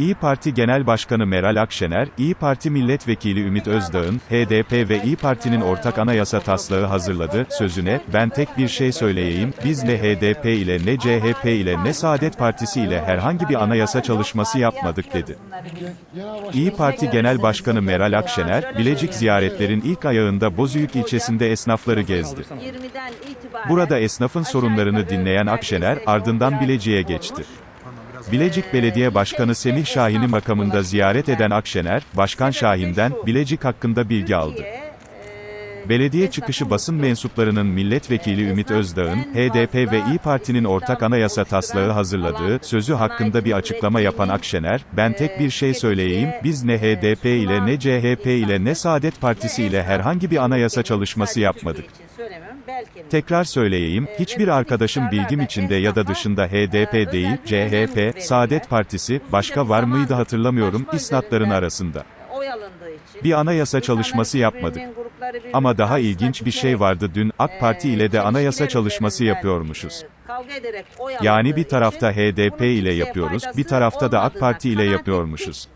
İyi Parti Genel Başkanı Meral Akşener, İyi Parti Milletvekili Ümit Özdağ'ın, HDP ve İyi Parti'nin ortak anayasa taslağı hazırladı, sözüne, ben tek bir şey söyleyeyim, biz ne HDP ile ne CHP ile ne Saadet Partisi ile herhangi bir anayasa çalışması yapmadık dedi. İyi Parti Genel Başkanı Meral Akşener, Bilecik ziyaretlerin ilk ayağında Bozüyük ilçesinde esnafları gezdi. 20'den itibaren Burada esnafın sorunlarını dinleyen Akşener, ardından Bilecik'e geçti. Bilecik Belediye Başkanı Semih Şahin'i makamında ziyaret eden Akşener, Başkan Şahin'den, Bilecik hakkında bilgi aldı. Belediye çıkışı basın mensuplarının milletvekili Ümit Özdağ'ın, HDP ve İyi Parti'nin ortak anayasa taslağı hazırladığı, sözü hakkında bir açıklama yapan Akşener, ben tek bir şey söyleyeyim, biz ne HDP ile ne CHP ile ne Saadet Partisi ile herhangi bir anayasa çalışması yapmadık. Tekrar söyleyeyim, hiçbir arkadaşım bilgim içinde ya da dışında HDP değil, CHP, Saadet Partisi, başka var mıydı hatırlamıyorum, isnatların arasında. Bir anayasa çalışması yapmadık. Ama daha ilginç bir şey vardı dün, AK Parti ile de anayasa çalışması yapıyormuşuz. Yani bir tarafta HDP ile yapıyoruz, bir tarafta da AK Parti ile yapıyormuşuz.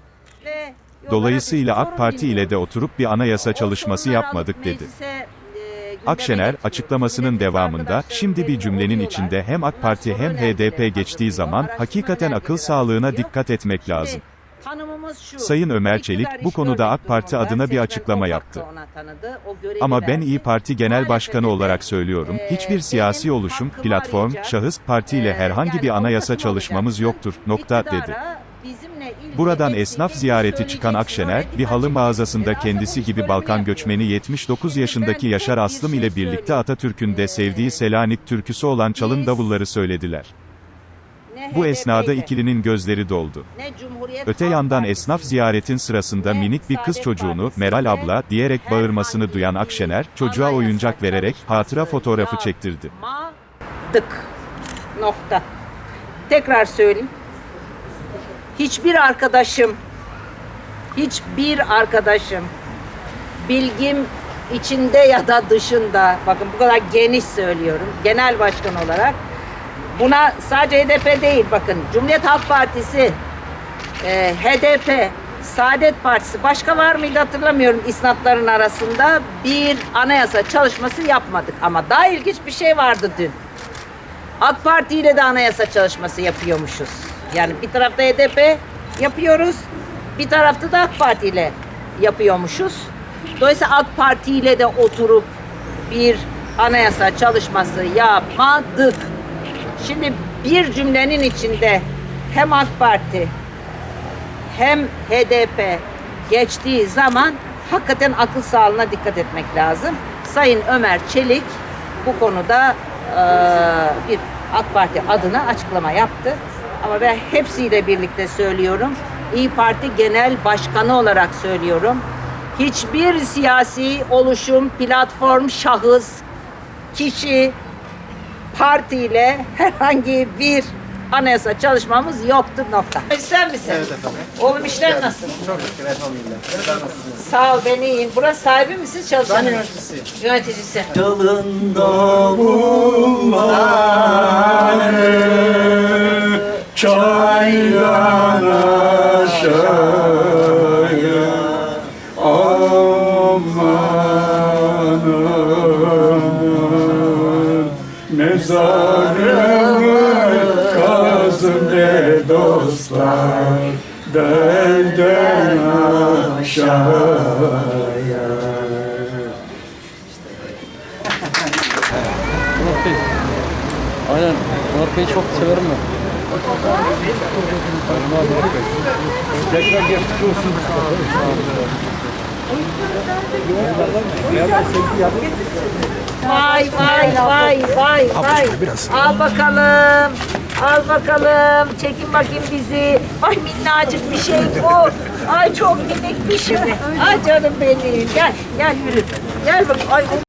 Dolayısıyla AK Parti ile de oturup bir anayasa çalışması yapmadık dedi. Akşener, açıklamasının devamında, şimdi bir cümlenin içinde hem AK Parti hem HDP geçtiği zaman, hakikaten akıl sağlığına dikkat etmek lazım. Sayın Ömer Çelik, bu konuda AK Parti adına bir açıklama yaptı. Ama ben İyi Parti Genel Başkanı olarak söylüyorum, hiçbir siyasi oluşum, platform, şahıs, parti ile herhangi bir anayasa çalışmamız yoktur, nokta, dedi. Buradan esnaf ziyareti çıkan Akşener, bir halı mağazasında kendisi gibi Balkan göçmeni 79 yaşındaki Yaşar Aslım ile birlikte Atatürk'ün de sevdiği Selanik türküsü olan çalın davulları söylediler. Bu esnada ikilinin gözleri doldu. Öte yandan esnaf ziyaretin sırasında minik bir kız çocuğunu, Meral abla, diyerek bağırmasını duyan Akşener, çocuğa oyuncak vererek, hatıra fotoğrafı çektirdi. Dık. Nokta. Tekrar söyleyeyim. Hiçbir arkadaşım, hiçbir arkadaşım, bilgim içinde ya da dışında, bakın bu kadar geniş söylüyorum, genel başkan olarak, buna sadece HDP değil, bakın Cumhuriyet Halk Partisi, e, HDP, Saadet Partisi, başka var mıydı hatırlamıyorum isnatların arasında bir anayasa çalışması yapmadık. Ama daha ilginç bir şey vardı dün. AK Parti ile de anayasa çalışması yapıyormuşuz. Yani bir tarafta HDP yapıyoruz, bir tarafta da AK Parti ile yapıyormuşuz. Dolayısıyla AK Parti ile de oturup bir anayasa çalışması yapmadık. Şimdi bir cümlenin içinde hem AK Parti hem HDP geçtiği zaman hakikaten akıl sağlığına dikkat etmek lazım. Sayın Ömer Çelik bu konuda eee, bir AK Parti adına açıklama yaptı. Ama ben hepsiyle birlikte söylüyorum. İyi Parti Genel Başkanı olarak söylüyorum. Hiçbir siyasi oluşum, platform, şahıs, kişi, partiyle herhangi bir anayasa çalışmamız yoktur nokta. Sen misin? Evet efendim. Oğlum işler nasıl? Çok şükür elhamdülillah. Sizler nasılsınız? Sağ ol ben iyiyim. Burası sahibi misiniz çalışan? Ben yöneticisiyim. Yöneticisi. Yılın davulları çaydan aşağıya amanın mezarımı kazın de dostlar belden aşağıya. Aynen. Murat Bey'i çok severim ben. Tekrar geçmiş olsun. Vay vay vay vay vay. Al bakalım. Al bakalım. Çekin bakayım bizi. Ay minnacık bir şey bu. Ay çok minik bir şey. Ay canım benim. Gel gel yürü. Gel bak. Ay